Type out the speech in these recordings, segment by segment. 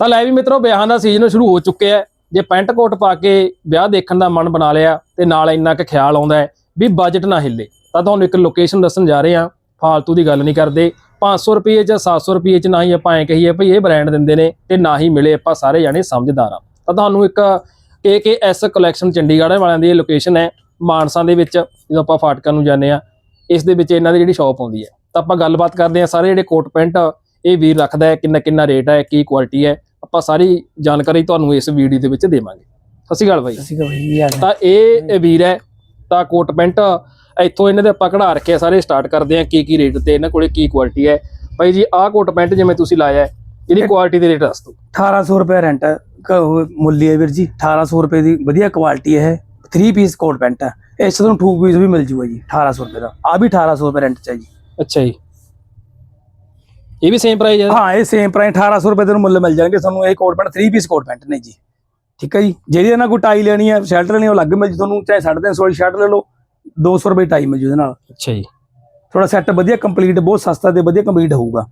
ਤਾਂ ਲੈ ਵੀ ਮਿੱਤਰੋ, ਵਿਆਹਾਂ ਦਾ ਸੀਜ਼ਨ ਸ਼ੁਰੂ ਹੋ ਚੁੱਕਿਆ ਜੇ ਪੈਂਟ ਕੋਟ ਪਾ ਕੇ ਵਿਆਹ ਦੇਖਣ ਦਾ ਮਨ ਬਣਾ ਲਿਆ, ਤੇ ਨਾਲ ਇੰਨਾ ਕੁ ਖਿਆਲ ਆਉਂਦਾ ਵੀ ਬਜਟ ਨਾ ਹਿੱਲੇ। ਤਾਂ ਤੁਹਾਨੂੰ ਇੱਕ ਲੋਕੇਸ਼ਨ ਦੱਸਣ ਜਾ ਰਹੇ ਹਾਂ। ਫਾਲਤੂ ਦੀ ਗੱਲ ਨਹੀਂ ਕਰਦੇ। 500 ਰੁਪਏ ਜਾਂ 700 ਰੁਪਏ ਚ ਨਾ ਹੀ ਆਪਾਂ ਐ ਕਹੀਏ ਭਈ ਇਹ ਬ੍ਰਾਂਡ ਦਿੰਦੇ ਨੇ ਤੇ ਨਾ ਹੀ ਮਿਲੇ ਆਪਾਂ ਸਾਰੇ ਜਾਣੇ ਸਮਝਦਾਰ ਆ ਤਾਂ ਤੁਹਾਨੂੰ ਇੱਕ KKS ਕਲੈਕਸ਼ਨ ਚੰਡੀਗੜ੍ਹ ਵਾਲਿਆਂ ਦੀ ਇਹ ਲੋਕੇਸ਼ਨ ਹੈ, ਮਾਨਸਾ ਦੇ ਵਿੱਚ, ਜਦੋਂ ਆਪਾਂ ਫਾਟਕਾਂ ਨੂੰ ਜਾਂਦੇ ਆ ਇਸ ਦੇ ਵਿੱਚ ਇਹਨਾਂ ਦੀ ਜਿਹੜੀ ਸ਼ਾਪ ਆਉਂਦੀ ਹੈ। ਤਾਂ ਆਪਾਂ ਗੱਲਬਾਤ ਕਰਦੇ ਆ ਸਾਰੇ ਜਿਹੜੇ ਕੋਟ ਪੈਂਟ ਇਹ ਵੀਰ ਰੱਖਦਾ ਹੈ ਕਿੰਨਾ ਕਿੰਨਾ ਰੇਟ ਹੈ, ਕੀ ਕੁਆਲਿਟੀ ਹੈ। ਆਪਾਂ ਸਾਰੀ ਜਾਣਕਾਰੀ ਤੁਹਾਨੂੰ ਇਸ ਵੀਡੀਓ ਦੇ ਵਿੱਚ ਦੇਵਾਂਗੇ। ਸਤਿ ਸ਼੍ਰੀ ਅਕਾਲ ਬਾਈ। ਅਸੀਂ ਕਹਾਂ ਜੀ ਆ ਤਾਂ ਇਹ ਵੀਰ ਹੈ ਤਾਂ ਕੋਟ ਪੈਂਟ ਇੱਥੋਂ ਇਹਨਾਂ ਦੇ ਆਪਾਂ ਕਢਾ ਰੱਖੇ ਆ ਸਾਰੇ ਸਟਾਰਟ ਕਰਦੇ ਆ ਕੀ ਕੀ ਰੇਟ ਤੇ ਇਹਨਾਂ ਕੋਲੇ ਕੀ ਕੁਆਲਿਟੀ ਹੈ। ਭਾਈ ਜੀ ਆਹ ਕੋਟ ਪੈਂਟ ਜਿਵੇਂ ਤੁਸੀਂ ਲਾਇਆ ਹੈ ਇਹਦੀ ਕੁਆਲਿਟੀ ਦੇ ਰੇਟ ਦੱਸ ਦਿਓ। 1800 ਰੁਪਏ ਰੈਂਟ ਮੁੱਲੀ ਹੈ ਵੀਰ ਜੀ 1800 ਰੁਪਏ ਦੀ ਵਧੀਆ ਕੁਆਲਿਟੀ ਹੈ 3 ਪੀਸ ਕੋਟ ਪੈਂਟ ਹੈ। ਇਸ ਤੁਹਾਨੂੰ 2 ਪੀਸ ਵੀ ਮਿਲ ਜੂਗਾ ਜੀ 1800 ਰੁਪਏ ਦਾ ਆ ਵੀ 1800 ਰੁਪਏ ਰੈਂਟ ਚ ਹੈ ਜੀ। ਅੱਛਾ ਜੀ। ਇਹ ਵੀ ਸੇਮ ਪ੍ਰਾਈਸ ਹੈ? ਹਾਂ ਇਹ ਸੇਮ ਪ੍ਰਾਈਸ 1800 ਰੁਪਏ ਦੇ ਨੂੰ ਮੁੱਲ ਮਿਲ ਜਾਣਗੇ ਤੁਹਾਨੂੰ ਇਹ coat pant 3 piece coat pant ਨੇ ਜੀ। ਠੀਕ ਹੈ ਜੀ? ਜਿਹੜੀ ਇਹਨਾਂ ਕੋਈ ਟਾਈ ਲੈਣੀ ਹੈ ਸ਼ਰਟ ਲੈਣੀ ਉਹ ਅਲੱਗ ਮਿਲ ਜੂ ਤੁਹਾਨੂੰ ਚਾਹੇ 350 ਵਾਲੀ ਸ਼ਰਟ ਲੈ ਲਓ 200 ਰੁਪਏ ਟਾਈ ਮਿਲ ਜੂ ਇਹਦੇ ਨਾਲ। ਅੱਛਾ ਜੀ। ਥੋੜਾ ਸੈੱਟ ਵਧੀਆ ਕੰਪਲੀਟ ਬਹੁਤ ਸਸਤਾ ਤੇ ਵਧੀਆ ਕੰਪਲੀਟ ਹੋਊਗਾ।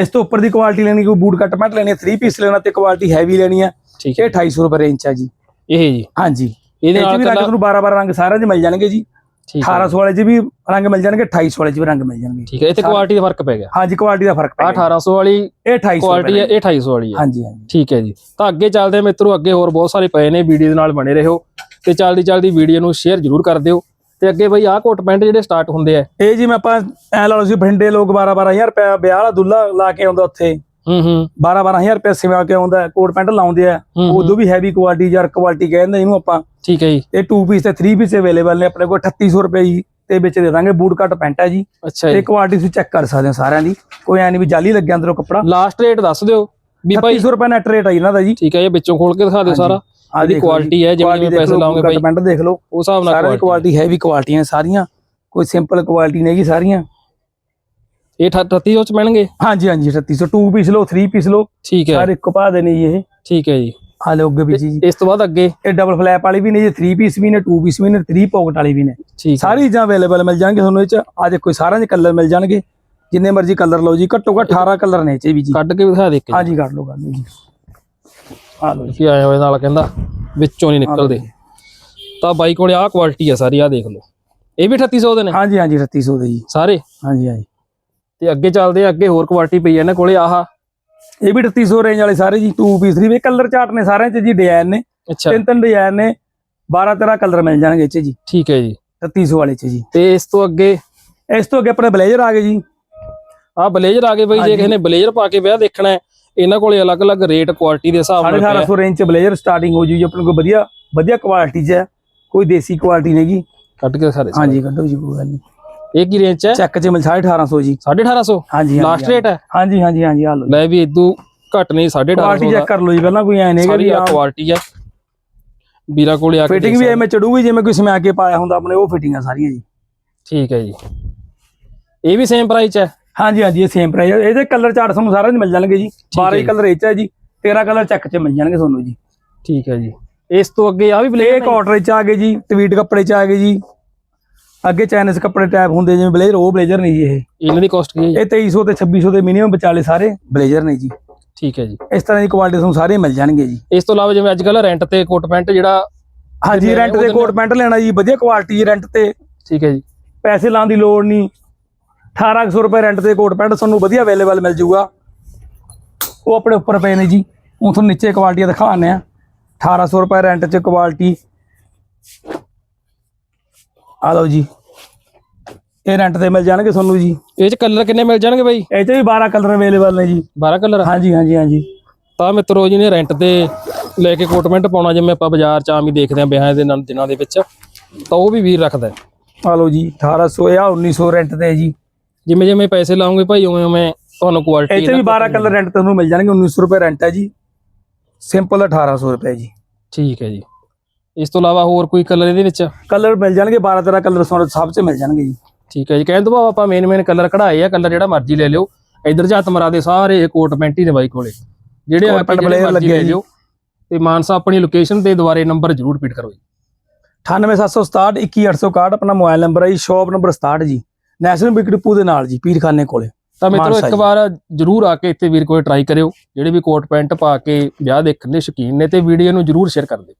ਇਸ ਤੋਂ ਉੱਪਰ ਦੀ ਕੁਆਲਿਟੀ ਲੈਣੀ ਕੋਈ ਬੂਟ ਕੱਟ ਪੈਂਟ ਲੈਣੀ ਹੈ 3 ਪੀਸ ਲੈਣਾ ਤੇ ਕੁਆਲਿਟੀ ਹੈਵੀ ਲੈਣੀ ਹੈ। ਠੀਕ ਹੈ। ਇਹ 250 ਰੁਪਏ ਰੇਂਜ ਹੈ ਜੀ। ਇਹ ਜੀ। ਹਾਂਜੀ। ਇਹਦੇ ਨਾਲ ਤੁਹਾਨੂੰ 12 12 ਰੰਗ ਸਾਰਿਆਂ 'ਚ ਮਿਲ ਜਾਣਗੇ ਜੀ। 1800 ਵਾਲੇ 'ਚ ਵੀ ਰੰਗ ਮਿਲ ਜਾਣਗੇ 2800 ਵਾਲੇ 'ਚ ਵੀ ਰੰਗ ਮਿਲ ਜਾਣਗੇ। ਠੀਕ ਹੈ ਇੱਥੇ ਕੁਆਲਿਟੀ ਦਾ ਫ਼ਰਕ ਪੈ ਗਿਆ। ਹਾਂਜੀ ਕੁਆਲਿਟੀ ਦਾ ਫ਼ਰਕ ਪੈ 1800 ਵਾਲੀ ਇਹ 2800 ਕੁਆਲਿਟੀ ਹੈ ਇਹ 250 ਵਾਲੀ ਹੈ ਹਾਂਜੀ ਹਾਂਜੀ। ਠੀਕ ਹੈ ਜੀ। ਤਾਂ ਅੱਗੇ ਚੱਲਦੇ ਹਾਂ ਮਿੱਤਰੋ ਅੱਗੇ ਹੋਰ ਬਹੁਤ ਸਾਰੇ ਪਏ ਨੇ ਵੀਡੀਓ ਦੇ ਨਾਲ ਬਣੇ ਰਹੋ ਤੇ ਚੱਲਦੀ ਚੱਲਦੀ ਵੀਡੀਓ ਨੂੰ ਸ਼ੇਅਰ ਜ਼ਰੂਰ ਕਰ ਦਿਓ। ਤੇ ਅੱਗੇ ਬਈ ਆਹ ਕੋਟ ਪੈਂਟ ਜਿਹੜੇ ਸਟਾਰਟ ਹੁੰਦੇ ਆ। ਇਹ ਜਿਵੇਂ ਆਪਾਂ ਐ ਲਾ ਲਓ ਸੀ ਭਿੰਡੇ ਲੋਕ 12 12000 ਰੁਪਏ ਵਿਆਹ ਵਾਲਾ ਦੁੱਲਾ ਲਾ ਕੇ ਆਉਂਦਾ ਉੱਥੇ। ਹੂੰ ਹੂੰ। 12 12000 ਰੁਪਏ ਸਿਵਾ ਕੇ ਆਉਂਦਾ ਕੋਟ ਪੈਂਟ ਲਾਉਂਦੇ ਆ। ਉਦੋਂ ਵੀ ਹੈਵੀ ਕੁਆਲਿਟੀ ਜਾਂ ਕੁਆਲਿਟੀ ਕਹਿੰਦੇ ਇਹਨੂੰ ਆਪਾਂ। ਠੀਕ ਹੈ ਜੀ। ਇਹ 2 ਪੀਸ ਤੇ 3 ਪੀਸ ਅਵੇਲੇਬਲ ਨੇ ਆਪਣੇ ਕੋਲ 3800 ਰੁਪਏ ਜੀ ਤੇ ਵਿੱਚ ਦੇ ਦਾਂਗੇ ਬੂਟ ਕੱਟ ਪੈਂਟ ਹੈ ਜੀ। ਤੇ ਕੁਆਲਿਟੀ ਤੁਸੀਂ ਚੈੱਕ ਕਰ ਸਕਦੇ ਹੋ ਸਾਰਿਆਂ ਦੀ। ਕੋਈ ਐ ਨਹੀਂ ਵੀ ਜਾਲੀ ਲੱਗਿਆ ਅੰਦਰੋਂ ਕੱਪੜਾ। ਲਾਸਟ ਰੇਟ ਦੱਸ ਦਿਓ। ਵੀ ਭਾਈ 3800 ਰੁਪਏ ਨੈਟ ਰੇਟ ਆ ਇਹਨਾਂ ਦਾ ਜੀ। ਠੀਕ ਹੈ ਇਹ ਵਿੱਚੋਂ ਖੋਲ ਕੇ ਦਿਖਾ ਦਿਓ। ਸਾਰਾ। ਲਓ ਕੁਆਲਿਟੀ ਹੈ ਜਿਵੇਂ ਪੈਸੇ ਕੱਟ ਬਾਈ ਪੈਂਟ ਦੇਖ ਲਓ। ਉਸ ਹਿਸਾਬ ਨਾਲ ਕੁਆਲਿਟੀ ਹੈਵੀ ਕੁਆਲਿਟੀਆਂ ਸਾਰੀਆਂ। ਕੋਈ ਸਿੰਪਲ ਕੁਆਲਿਟੀ ਨਹੀਂ ਹੈਗੀ ਸਾਰੀਆਂ। ਇਹ 38 ਉਹ ਚ ਮਿਲਣਗੇ ਹਾਂਜੀ ਹਾਂਜੀ 3800 2 ਪੀਸ ਲਓ 3 ਪੀਸ ਲਓ। ਠੀਕ ਹੈ। ਸਾਰੇ ਇੱਕੋ ਦੇ ਨੇ ਜੀ ਇਹ। ਠੀਕ ਹੈ ਜੀ। ਆ ਲਓ ਅੱਗੇ ਵੀ ਜੀ। ਇਸ ਤੋਂ ਬਾਅਦ ਅੱਗੇ? ਇਹ ਡਬਲ ਫਲੈਪ ਵਾਲੀ ਵੀ ਨੇ ਜੀ 3 ਪੀਸ ਵੀ ਨੇ 2 ਪੀਸ ਵੀ ਨੇ 3 ਪਾਕਟ ਵਾਲੀ ਵੀ ਨੇ। ਸਾਰੀ ਚੀਜ਼ਾਂ ਅਵੇਲੇਬਲ ਮਿਲ ਜਾਣਗੇ ਤੁਹਾਨੂੰ ਇਹ ਚ। ਆ ਦੇਖੋ ਸਾਰਿਆਂ ਦੇ ਕਲਰ ਮਿਲ ਜਾਣਗੇ। ਜਿੰਨੇ ਮਰਜ਼ੀ ਕਲਰ ਲਓ ਜੀ ਘੱਟੋ ਘੱਟ 18 ਕਲਰ ਨੇ ਇਹ ਚ ਵੀ ਜੀ। ਕੱਢ ਕੇ ਵੀ ਦਿਖਾ ਦੇ ਕੇ ਹਾਂਜੀ ਕੱਢ ਲਓ ਕੱਢ ਲਓ ਜੀ। ਆ ਲਓ ਜੀ। ਆਏ ਹੋਏ ਨਾਲ ਕਹਿੰਦਾ ਵਿੱਚੋਂ ਨਹੀਂ ਨਿਕਲਦੇ। ਤਾਂ ਬਾਈ ਕੋਲੇ ਆਹ ਕੁਆਲਿਟੀ ਆ ਸਾਰੀ ਆ ਦੇਖ ਲਓ। ਇਹ ਵੀ 3800 ਦੇ ਨੇ? ਹਾਂਜੀ ਹਾਂਜੀ 3800 ਦੇ ਜੀ। ਸਾਰੇ? ਹਾਂਜੀ ਹਾਂਜੀ। ਤੇ ਅੱਗੇ ਚੱਲਦੇ ਆ ਅੱਗੇ ਹੋਰ ਕੁਆਲਿਟੀ ਪਈ ਆ ਇਹਨਾਂ ਕੋਲੇ ਆਹ। ਇਹ ਵੀ 3800 ਰੇਂਜ ਵਾਲੇ ਸਾਰੇ ਜੀ 2 ਪੀਸ 3 ਵੀ ਕਲਰ ਚਾਰਟ ਨੇ ਸਾਰਿਆਂ ਚ ਜੀ ਡਿਜ਼ਾਈਨ ਨੇ। ਅੱਛਾ। ਤਿੰਨ ਤਿੰਨ ਡਿਜ਼ਾਈਨ ਨੇ 12 13 ਕਲਰ ਮਿਲ ਜਾਣਗੇ ਇਹ ਚ ਜੀ। ਠੀਕ ਹੈ ਜੀ। 3300 ਵਾਲੇ ਚ ਜੀ। ਤੇ ਇਸ ਤੋਂ ਅੱਗੇ? ਇਸ ਤੋਂ ਅੱਗੇ ਆਪਣੇ ਬਲੇਜ਼ਰ ਆ ਗਏ ਜੀ। ਆਹ ਬਲੇਜ਼ਰ ਆ ਗਏ ਬਈ ਜੇ। ਕਿਸੇ ਨੇ ਬਲੇਜ਼ਰ ਪਾ ਕੇ ਵਿਆਹ ਦੇਖਣਾ ਹੈ ਇਹਨਾਂ ਕੋਲੇ ਅਲੱਗ-ਅਲੱਗ ਰੇਟ ਕੁਆਲਿਟੀ ਦੇ ਹਿਸਾਬ ਨਾਲ ਪਿਆ। 1850 ਰੇਂਜ ਚ ਬਲੇਜ਼ਰ ਸਟਾਰਟਿੰਗ ਹੋ ਜੂ ਜੀ ਆਪਣੇ ਕੋਲ ਵਧੀਆ ਵਧੀਆ ਕੁਆਲਿਟੀ ਚ ਹੈ ਕੋਈ ਦੇਸੀ ਕੁਆਲਿਟੀ ਨਹੀਂਗੀ ਕੱਢ ਕੇ ਸਾਰੇ। ਹਾਂਜੀ ਕੱਢੋ ਜੀ ਕੋਈ ਗੱਲ ਨਹੀਂ। ਇਹ ਕੀ ਰੇਂਜ ਚ ਹੈ ਚੈੱਕ ਚ ਮਿਲ 1850 ਜੀ। 1850 ਹਾਂਜੀ ਲਾਸਟ ਰੇਟ ਹੈ? ਹਾਂਜੀ ਹਾਂਜੀ ਹਾਂਜੀ ਆ ਲਓ ਲੈ ਵੀ ਇਦੋਂ ਘੱਟ ਨਹੀਂ 1850 ਕੁਆਲਿਟੀ ਚੈੱਕ ਕਰ ਲਓ ਜੀ ਪਹਿਲਾਂ ਕੋਈ ਐ ਨਹੀਂ ਸਾਰੀ ਹੈਗਾ ਆ ਕੁਆਲਿਟੀ ਹੈ ਵੀਰਾ ਕੋਲੇ ਆ ਕੇ ਫਿਟਿੰਗ ਵੀ ਐਵੇਂ ਚੜੂਗੀ ਜਿਵੇਂ ਕੋਈ ਸਮਾ ਕੇ ਪਾਇਆ ਹੁੰਦਾ ਆਪਣੇ ਉਹ ਫਿਟਿੰਗ ਸਾਰੀਆਂ ਜੀ। ਠੀਕ ਹੈ ਜੀ। ਇਹ ਵੀ ਸੇਮ ਪ੍ਰਾਈਸ ਹੈ? ਹਾਂਜੀ ਹਾਂਜੀ ਇਹ ਸੇਮ ਪ੍ਰਾਈਸ ਇਹਦੇ ਕਲਰ ਚਾਰਟ ਤੁਹਾਨੂੰ ਸਾਰਿਆਂ ਦੇ ਮਿਲ ਜਾਣਗੇ ਜੀ। 12 ਹੀ ਕਲਰ ਇਹ ਚ ਹੈ ਜੀ। 13 ਕਲਰ ਚੈੱਕ ਚ ਮਿਲ ਜਾਣਗੇ ਤੁਹਾਨੂੰ ਜੀ। ਠੀਕ ਹੈ ਜੀ। ਇਸ ਤੋਂ ਅੱਗੇ ਆ ਵੀ ਬਲੇਜ਼ਰ ਕਾਟਰ ਚ ਆ ਗਏ ਜੀ ਟਵੀਟ ਕੱਪੜੇ ਚ ਆ ਗਏ ਜੀ। ਅੱਗੇ ਚਾਈਨੀਜ਼ ਕੱਪੜੇ ਟੈਪ ਹੁੰਦੇ ਜਿਵੇਂ ਬਲੇਜ਼ਰ ਉਹ ਬਲੇਜ਼ਰ ਨਹੀਂ ਜੀ ਇਹ। ਇਹਨਾਂ ਦੀ ਕਾਸਟ ਕੀ ਹੈ ਜੀ? ਇਹ 2300 ਤੇ 2600 ਦੇ ਮਿਨੀਮਮ ਵਿਚਾਲੇ ਸਾਰੇ ਬਲੇਜ਼ਰ ਨੇ ਜੀ। ਠੀਕ ਹੈ ਜੀ। ਇਸ ਤਰ੍ਹਾਂ ਦੀ ਕੁਆਲਿਟੀ ਤੁਹਾਨੂੰ ਸਾਰੇ ਮਿਲ ਜਾਣਗੇ ਜੀ। ਇਸ ਤੋਂ ਇਲਾਵਾ ਜਿਵੇਂ ਅੱਜ ਕੱਲ ਰੈਂਟ ਤੇ ਕੋਟ ਪੈਂਟ ਜਿਹੜਾ ਹਾਂਜੀ ਰੈਂਟ ਤੇ ਕੋਟ ਪੈਂਟ ਲੈਣਾ ਜੀ ਵਧੀਆ ਕੁਆਲਿਟੀ ਰੈਂਟ ਤੇ। ਠੀਕ ਹੈ ਜੀ। ਪੈਸੇ ਲਾਉਣ ਦੀ ਲੋੜ ਨਹੀਂ। 1800 ਰੁਪਏ ਰੈਂਟ ਤੇ ਕੋਟ ਪੈਂਟ ਤੁਹਾਨੂੰ ਵਧੀਆ ਅਵੇਲੇਬਲ ਮਿਲ ਜਾਊਗਾ। ਉਹ ਆਪਣੇ ਉੱਪਰ ਪਏ ਨੇ ਜੀ। ਉਹ ਤੁਹਾਨੂੰ ਨੀਚੇ ਕੁਆਲਿਟੀ ਦਿਖਾਉਂਦੇ ਆ 1800 ਰੁਪਏ ਰੈਂਟ 'ਚ ਕੁਆਲਿਟੀ ਆ ਲਓ ਜੀ। ਇਹ ਰੈਂਟ ਤੇ ਮਿਲ ਜਾਣਗੇ ਤੁਹਾਨੂੰ ਜੀ। ਇਹ ਚ ਕਲਰ ਕਿੰਨੇ ਮਿਲ ਜਾਣਗੇ ਬਾਈ? ਇਹ 'ਚ ਵੀ 12 ਕਲਰ ਅਵੇਲੇਬਲ ਨੇ ਜੀ। 12 ਕਲਰ ਹਾਂਜੀ ਹਾਂਜੀ ਹਾਂਜੀ। ਤਾਂ ਮਿੱਤਰੋ ਜੀ ਨੇ ਰੈਂਟ ਤੇ ਲੈ ਕੇ ਕੋਟ ਪੈਂਟ ਪਾਉਣਾ ਜਿਵੇਂ ਆਪਾਂ ਬਾਜ਼ਾਰ ਚ ਆਮ ਹੀ ਦੇਖਦੇ ਆਂ ਵਿਆਹਾਂ ਦੇ ਨਾਲ ਦਿਨਾਂ ਦੇ ਵਿੱਚ। ਤਾਂ ਉਹ ਵੀ ਵੀਰ ਰੱਖਦਾ। ਆ ਲਓ ਜੀ 1800 ਆ 1900 ਰੈਂਟ ਤੇ ਜੀ। ਜਿਵੇਂ ਜਿਵੇਂ ਪੈਸੇ ਲਾਉਂਗੇ ਭਾਈ ਉਵੇਂ ਉਵੇਂ ਤੁਹਾਨੂੰ ਕੁਆਲਿਟੀ 'ਚ ਵੀ 12 ਕਲਰ ਰੈਂਟ ਤੇ ਤੁਹਾਨੂੰ ਮਿਲ ਜਾਣਗੇ 1900 ਰੁਪਏ ਰੈਂਟ ਹੈ ਜੀ। ਸਿੰਪਲ 1800 ਰੁਪਏ ਜੀ। ਠੀਕ ਹੈ ਜੀ। ਇਸ ਤੋਂ ਇਲਾਵਾ ਹੋਰ ਕੋਈ ਕਲਰ ਇਹਦੇ ਵਿੱਚ? ਕਲਰ ਮਿਲ ਜਾਣਗੇ 12 13 ਕਲਰ ਸਭ 'ਚ ਮਿਲ ਜਾਣਗੇ ਜੀ। ਠੀਕ ਹੈ ਜੀ ਕਹਿਣ ਤੋਂ ਭਾਵ ਆਪਾਂ ਮੇਨ ਮੇਨ ਕਲਰ ਕਢਾਏ ਆ ਕਲਰ ਜਿਹੜਾ ਮਰਜ਼ੀ ਲੈ ਲਿਓ। ਇਧਰ ਜੱਤ ਮਰਾ ਦੇ ਸਾਰੇ ਕੋਟ ਪੈਂਟ ਨੇ ਬਾਈ ਕੋਲੇ। ਜਿਹੜੇ ਆਪਾਂ ਮਰਜ਼ੀ ਲੱਗੇ ਲੈ ਜੀ। ਲਿਓ। ਤੇ ਮਾਨਸਾ ਆਪਣੀ ਲੋਕੇਸ਼ਨ ਤੇ ਦੁਬਾਰੇ ਨੰਬਰ ਜ਼ਰੂਰ ਰਿਪੀਟ ਕਰੋ ਜੀ। 98767 21861 ਆਪਣਾ ਮੋਬਾਈਲ ਨੰਬਰ ਹੈ ਜੀ ਸ਼ਾਪ ਨੰਬਰ 67 ਜੀ। ਨੈਸ਼ਨਲ ਬਿਕੜਪੂ ਦੇ ਨਾਲ ਜੀ ਪੀਰਖਾਨੇ ਕੋਲੇ ਤਾਂ ਮਿੱਤਰੋ ਇੱਕ। ਵਾਰ ਜਰੂਰ ਆ ਕੇ ਇੱਥੇ ਵੀਰ ਕੋਲ ਟਰਾਈ ਕਰਿਓ। ਜਿਹੜੇ ਵੀ ਕੋਟ ਪੈਂਟ ਪਾ ਕੇ ਵਿਆਹ ਦੇਖਣ ਦੇ ਸ਼ੌਕੀਨ ਨੇ ਤੇ ਵੀਡੀਓ ਨੂੰ ਜਰੂਰ ਸ਼ੇਅਰ ਕਰ ਦਿਓ।